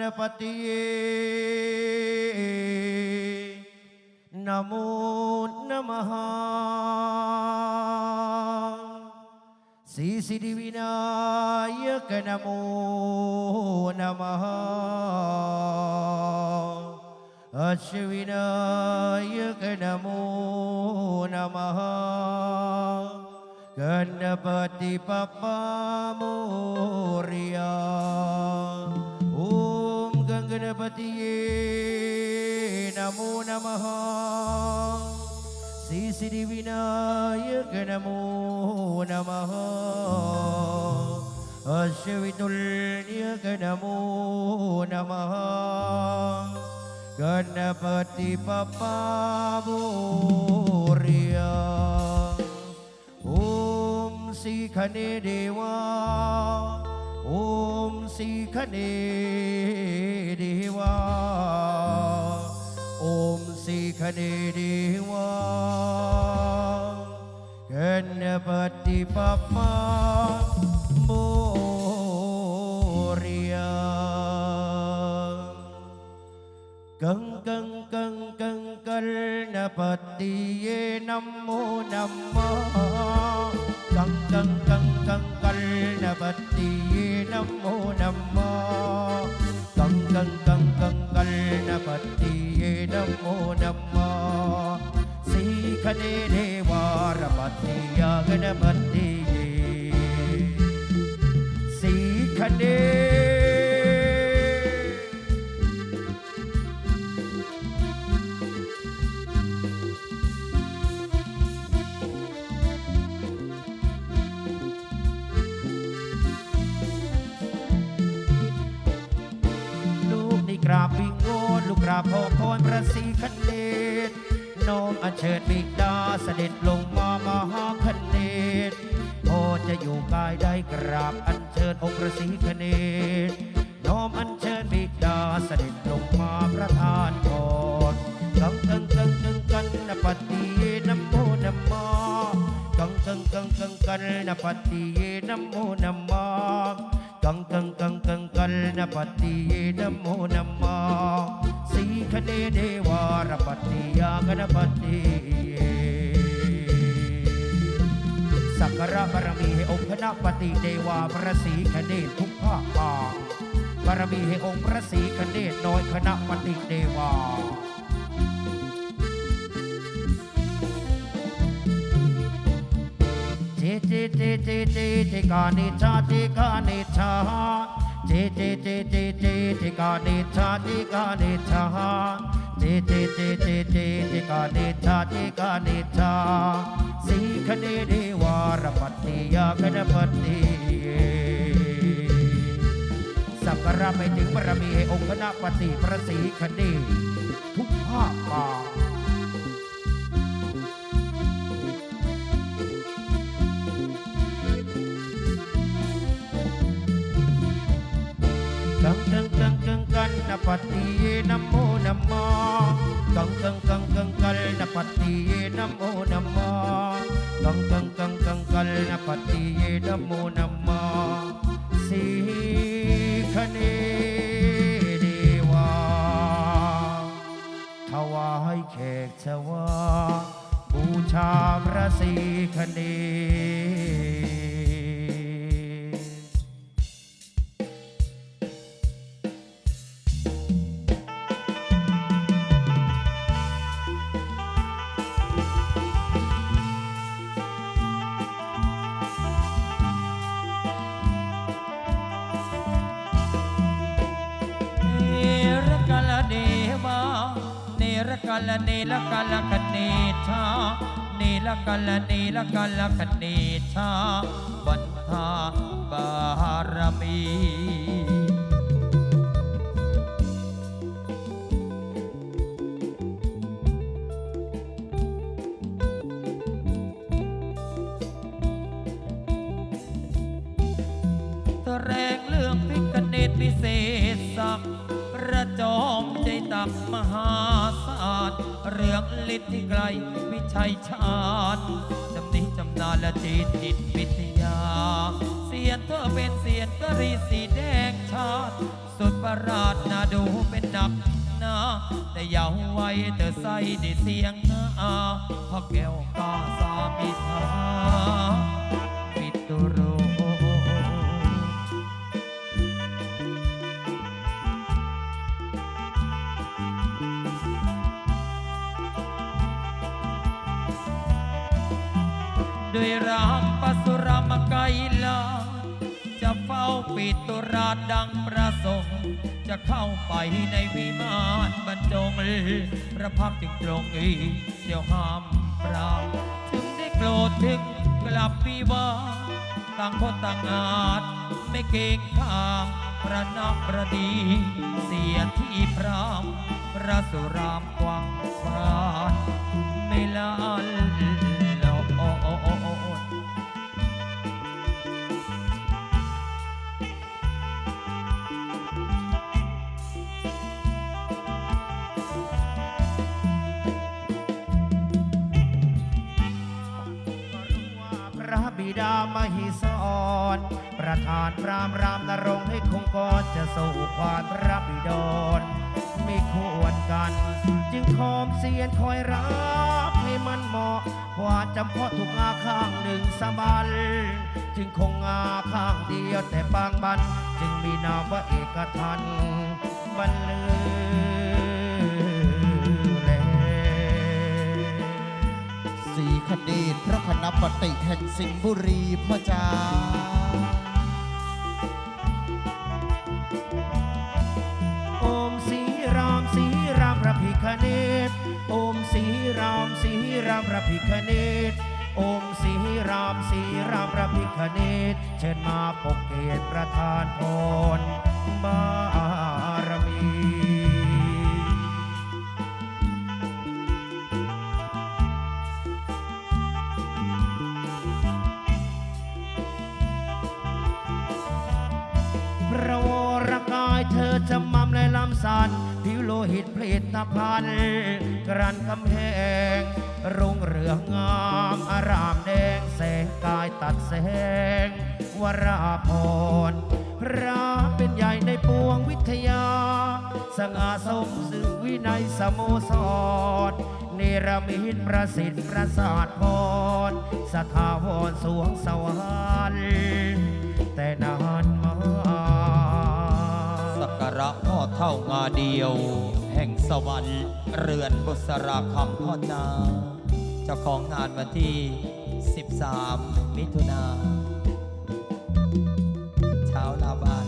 ณปฏิเยนะโมนะมหา ഗണപതിയേ നമോ നമ. ശ്രീ ശ്രീ വിനായക നമോ നമ. അശ്വതുല്യക നമോ നമ. ഗണപതി പപ്പാവോറിയ. ഓം ശ്രീ ഖനേ ദേവാ. ഓം श्रीखने देवा ॐ श्रीखने देवा गणपति पप्पा मोरिया गं गं गं गं कर्णपतिये नमो नमः गं Shabbat Namo Namo กราบวิงวอนลูกกราบขอพรพระศรีคันเดชน้อมอัญเชิญบิดาเสด็จลงมามหาคันเดชพอจะอยู่กายได้กราบอัญเชิญองค์พระศรีคันเดชน้อมอัญเชิญบิดาเสด็จลงมาประทานพรกังกังกังกังกันนปฏิเยนโมนะมะกังกังกังกังกันนปฏิเยนโมนะมะกังกังกังกังกัลนปฏิเยนะโมนะมาังกังกังกังกันนปฏิเนโมนัมมาสีคเนเดวารปฏิยากนปฏิยสักการะบารมีให้องค์คณะปฏิเดวาพระศีคเนศทุกภาคบารมีให้องค์พระศีคเนศน้อยคณะปฏิเดวา จเจเจเจเจเจกาเนชาเจกาเนชาจเจเจเจเจเจกาเนชาเจกาเนชาจเจเจเจเจเจกาเนชาเจกาเนชาสีคเนเดวารปัตติยาคณปฏิสักการะไปถึงบารมีให้องค์คณะปฏิพระศรีคเนศทุกภาคป่า คเนเดวาถวายแขกชวาบูชาพระศรีคเน กาลเนรกาลคเนชาบันทาบารมีแรงเรื่องพิกเนตพิเศษสักพระจอมใจตักมหา เรื่องฤทธิ์ที่ไกลวิชัยชาญจำนี้จำนานและจีตจิตวิทยา เสียนเธอเป็นเสียนกรีสีแดงชาติ สุดประหลาดนาดูเป็นหนักหนาแต่ยาวไว้เธอใส่ได้เสียงนาพ่อแก้วกาสามีทา ด้วยรามปสุรามไกลา จะเฝ้าปิดตุราชดังประสงค์ จะเข้าไปในวิมานบรรจงพระพักตร์จึงตรงอีเดี๋ยวห้ามปรามถึงได้โกรธถึงกลับปีวาต่างคนต่างอาจไม่เก่งข้ามประนับประดี เสียที่พรามพระสุรามกว้างฟานไม่ละล ดามหิสรประธานพรามรามนรงให้คงกรจะสู่ความพระบิดรไม่ควรกัน จึงคอมเสียนคอยรับให้มันเหมาะกว่าจำเพาะถูกอาข้างหนึ่งสบันจึงคงอาข้างเดียวแต่บางบัน จึงมีนามว่าเอกทันบรรลือ คเดชพระคณปฏิแห่งสิงห์บุรีพ่อจ้าโอมสีรามสีรามพระพิคเนตโอมสีรามสีรามพระพิคเนตโอมสีรามสีรามพระพิคเนตเชิญมาปกเกตประทานพรบารมี สันผิวโลหิตผลิตภัณฑ์กรันกำแพง รุ่งเรืองงาม อารามแดงแสงกายตัดแสง วราพรพระเป็นใหญ่ในปวงวิทยา สง่าสมสื่อวินัยสโมสรเนรมิตประสิทธิ์ประสาทพรสถาวรสวงสวรรค์แต่นาน ระพ่อเท่างาเดียว แห่งสวรรค์เรือนบุษราคำพ่อจ้าเจ้าของงานวันที่ 13 มิถุนาเช้าลาบาน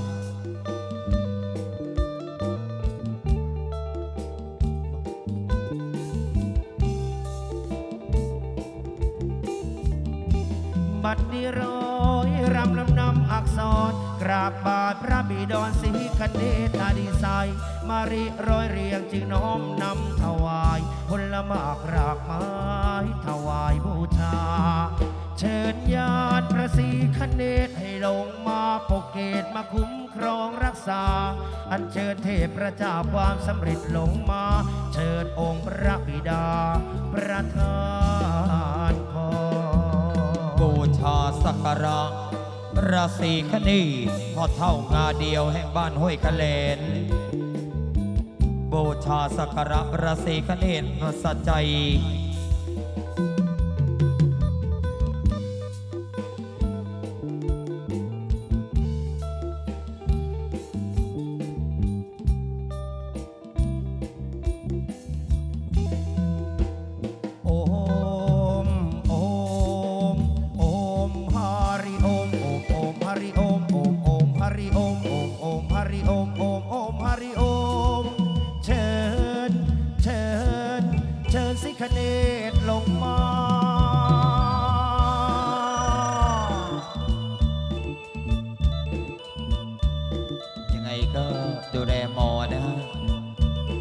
บัดนี้ร้อยรำลำนำอักษรกราบบา ทพระบิดรสีคเนตาดีไซน์มาริร้อยเรียงจึงน้อมนำถวายผลมากรากไม้ถวายบูชา เชิญญาติพระศรีคเนตให้ลงมาปกเกตมาคุ้มครองรักษา อันเชิญเทพพระเจ้าความสำเร็จลงมา เชิญองค์พระบิดาประทานพรบูชาสักการะ ราศีคณีพ่อเท่างาเดียวแห่งบ้านห้วยคะเลน บูชาสักการะราศีคณีพระสัจใจ สิคเนตลงมายังไงก็ดูแลมอนะฮะ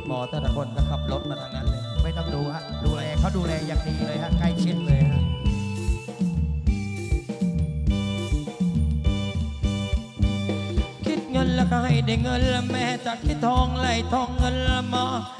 มอแต่ละคนก็ขับรถมาทางนั้นเลย ไม่ต้องดูฮะ ดูแลเขาดูแลอย่างดีเลยฮะ ใกล้ชิดเลยฮะคิดเงินแล้วก็ให้ได้เงินแล้วแม่จะคิดทองไหลทองเงินละมา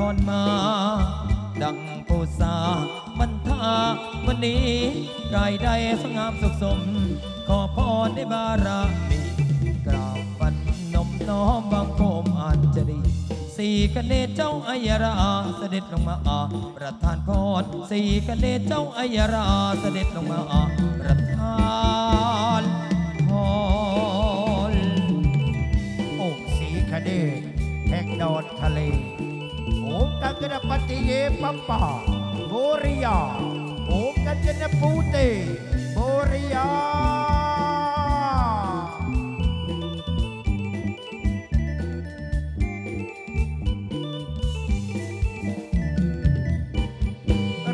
ระทานพรมา ดังปูสา มันทาวันนี้กายใดสงามสุขสม ขอพรได้บารมีกราบวันนมน้อมบังคมอัญจรีสี่กเนเจ้าอัยราเสด็จลงมาอาประทานพรสี่กเนเจ้าอัยราเสด็จลงมาอาประทานพรองค์สีคเดชแห่งดอนทะเล Kangenapatiye Papa Boria O Kangenapute Boria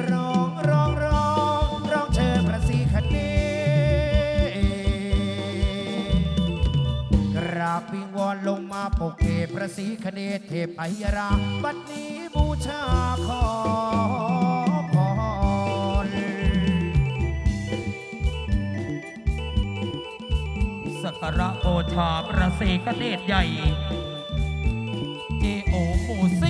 Rong rong rong rong เธอพระศรีคะเนศกราบวิงวอนลงมาปกเกตพระศรีคะเนศเทพไพราบัด ชาขอพรสักการะโอชาประเสกเดชใหญ่ เจโอหมูซ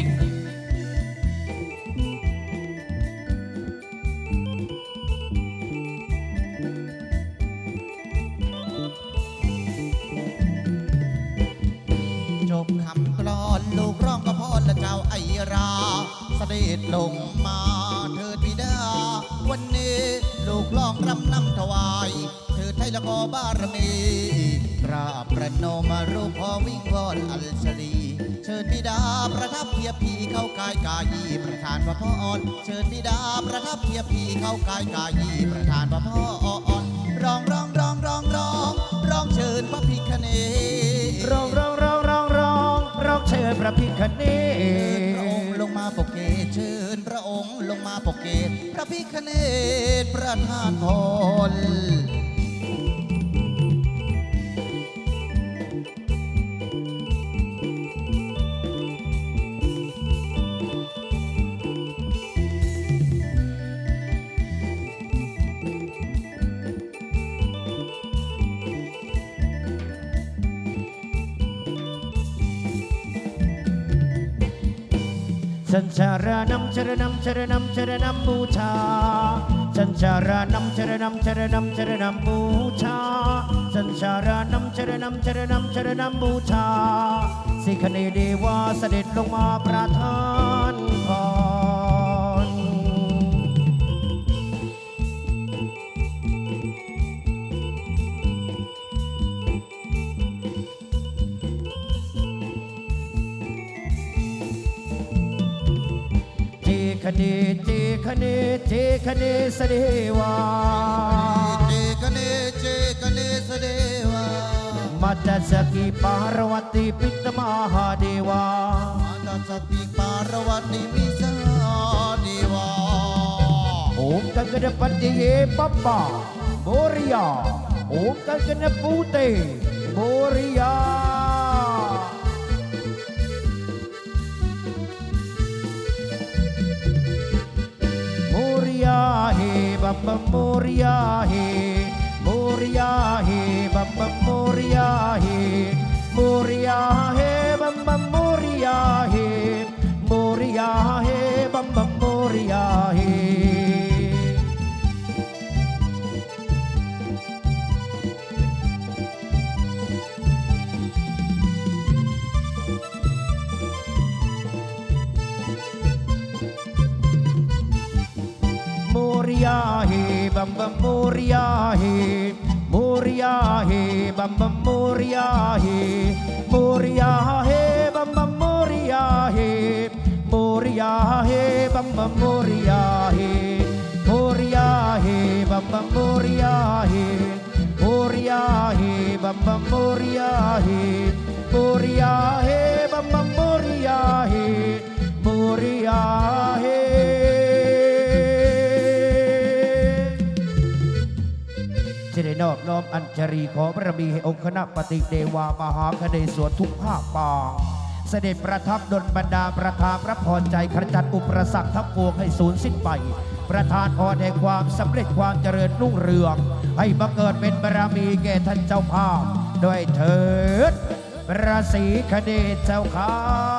ลงมาเถิดบิดา วันนี้ลูกร้องรำนำถวาย เถิดไทยละกอบารมีกราบประนมมารูปพอวิ่งวอนอัลชลีเชิญบิดาประทับเพียบพีเข้ากายกายีประธานพระพรเชิญบิดาประทับเพียบพีเข้ากายกายีประธานพระพรร้องร้องร้องร้องร้องร้องเชิญพระพิคเนร้องร้องร้องร้องร้องร้องเชิญพระพิคเน ลงมาปกเกตพระพิคเนศประธานพร ฉันชารานำชรนำชรนำชรนำบูชาฉันชารานำชรนำชรนำชรนำบูชาฉันชารานำชรนำชรนำชรนำบูชาสิคเนเดวาเสด็จลงมาประทาน kane te kane te kane sadewa te kane che kane sadewa mata saki parvati pit mahadeva mata saki parvati misa deva om tagada pati he papa boriya Moriahe, Baba Moriahe, Moriahe, Baba Moriahe, Moriahe, Baba Muriahe, Bambam Muriahe, Muriahe, Bambam Muriahe, Muriahe, Bambam Muriahe, Muriahe, Bambam Muriahe, Muriahe, Bambam Muriahe, Muriahe, Bambam Muriahe, Muriahe, Bambam Muriahe, Muriahe, Muriahe, Muriahe, Bambam Muriahe, Muriahe, นอบน้อมอัญชรีขอบารมีให้องค์คณะปฏิเดวามหาคเนศวรทุกภาคปางเสด็จประทับดลบรรดาประทานพระพรใจขจัดอุปสรรคทั้งปวงให้สูญสิ้นไป ประทานพรแห่งความสำเร็จความเจริญรุ่งเรือง ให้บังเกิดเป็นบารมีแก่ท่านเจ้าภาพด้วยเถิดประสีคเนศเจ้าข้า